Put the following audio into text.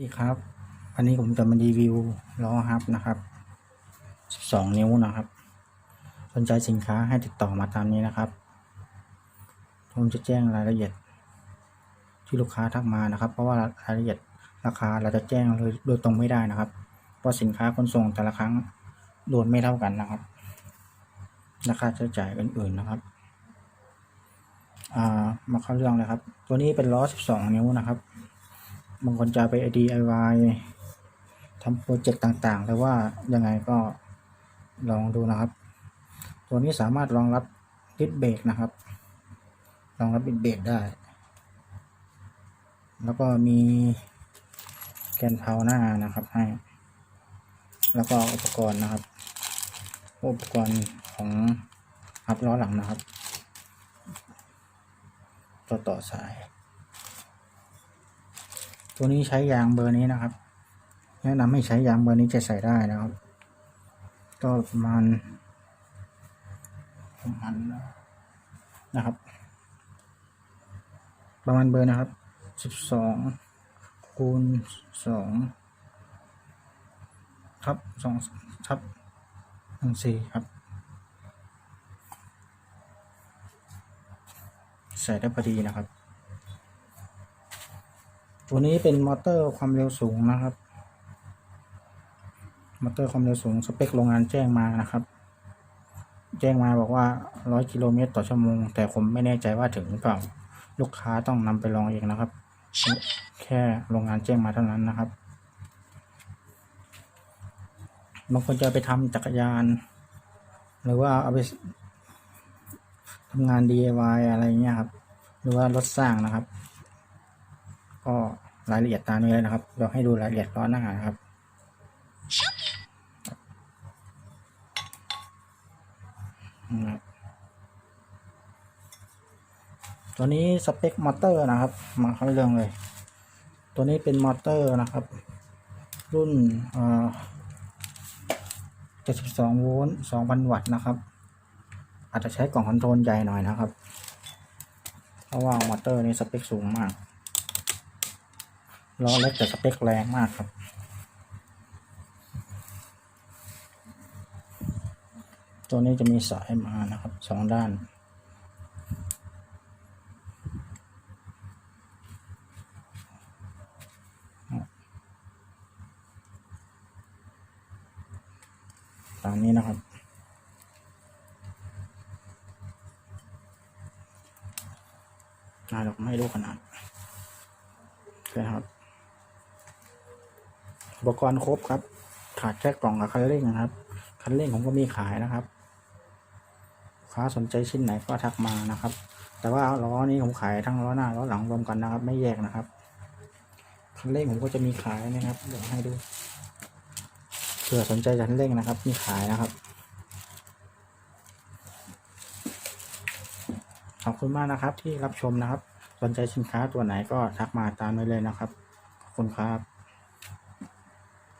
ดีครับวันนี้ผมจะมารีวิวล้อฮับนะครับ 12 นิ้วนะครับ สนใจสินค้าให้ติดต่อมาตามนี้นะครับ ผมจะแจ้งรายละเอียด ที่ลูกค้าทักมานะครับ เพราะว่ารายละเอียดราคาเราจะแจ้งเลยโดยตรงไม่ได้นะครับ เพราะสินค้าขนส่งแต่ละครั้งโดนไม่เท่ากันนะครับ ราคาใช้จ่ายอื่นๆนะครับอ่ามาเข้าเรื่องเลยครับ ตัวนี้เป็นล้อ 12 นิ้วนะครับ บางคนจะไป DIY ทำโปรเจกต์ต่างๆ แต่ว่ายังไงก็ลองดูนะครับ ตัวนี้สามารถรองรับดิสเบรกนะครับ รองรับดิสเบรกได้ แล้วก็มีแกนเพาหน้านะครับให้ แล้วก็อุปกรณ์นะครับ อุปกรณ์ของอัพล้อหลังนะครับ ต่อต่อสาย ตัวนี้ใช้ยางเบอร์นี้นะครับ แนะนำให้ใช้ยางเบอร์นี้จะใส่ได้นะครับ ก็ประมาณประมาณนะครับ ประมาณเบอร์นะครับสิบสองคูณสองทับสองทับหนึ่งสี่ครับ ใส่ได้พอดีนะครับ ตัวนี้เป็นมอเตอร์ความเร็วสูงนะครับ มอเตอร์ความเร็วสูงสเปคโรงงานแจ้งมานะครับ แจ้งมาบอกว่า 100 กิโลเมตรต่อชั่วโมง แต่ผมไม่แน่ใจว่าถึงหรือเปล่า ลูกค้าต้องนำไปลองเองนะครับ แค่โรงงานแจ้งมาเท่านั้นนะครับ บางคนจะไปทำจักรยาน หรือว่าเอาไปทำงาน DIY อะไรเงี้ยครับ หรือว่ารถสร้างนะครับ ก็รายละเอียดตามนี้เลยนะครับ เราให้ดูรายละเอียดล้อหน้านะครับนครับตัวนี้สเปคมอเตอร์นะครับ มาเข้าเรื่องเลย ตัวนี้เป็นมอเตอร์นะครับ รุ่นเอ่อ72โวลต์2,000วัตต์นะครับ อาจจะใช้กล่องคอนโทรลใหญ่หน่อยนะครับ เพราะว่ามอเตอร์นี้สเปคสูงมาก ล้อเล็กแต่สเปคแรงมากครับ ตัวนี้จะมีสายมานะครับสองด้าน ตามนี้นะครับน่าดอกไม่รู้ขนาดนะครับ อุปกรณ์ครบครับ ขาดแค่กล่องกับคันเร่งนะครับ คันเร่งผมก็มีขายนะครับค้าสนใจชิ้นไหนก็ทักมานะครับ แต่ว่าล้อนี้ผมขายทั้งล้อหน้าล้อหลังรวมกันนะครับ ไม่แยกนะครับ คันเร่งผมก็จะมีขายนะครับ เดี๋ยวให้ดูเผื่อสนใจคันเร่งนะครับ มีขายนะครับ ขอบคุณมากนะครับที่รับชมนะครับ สนใจสินค้าตัวไหนก็ทักมาตามได้เลยนะครับ ขอบคุณครับ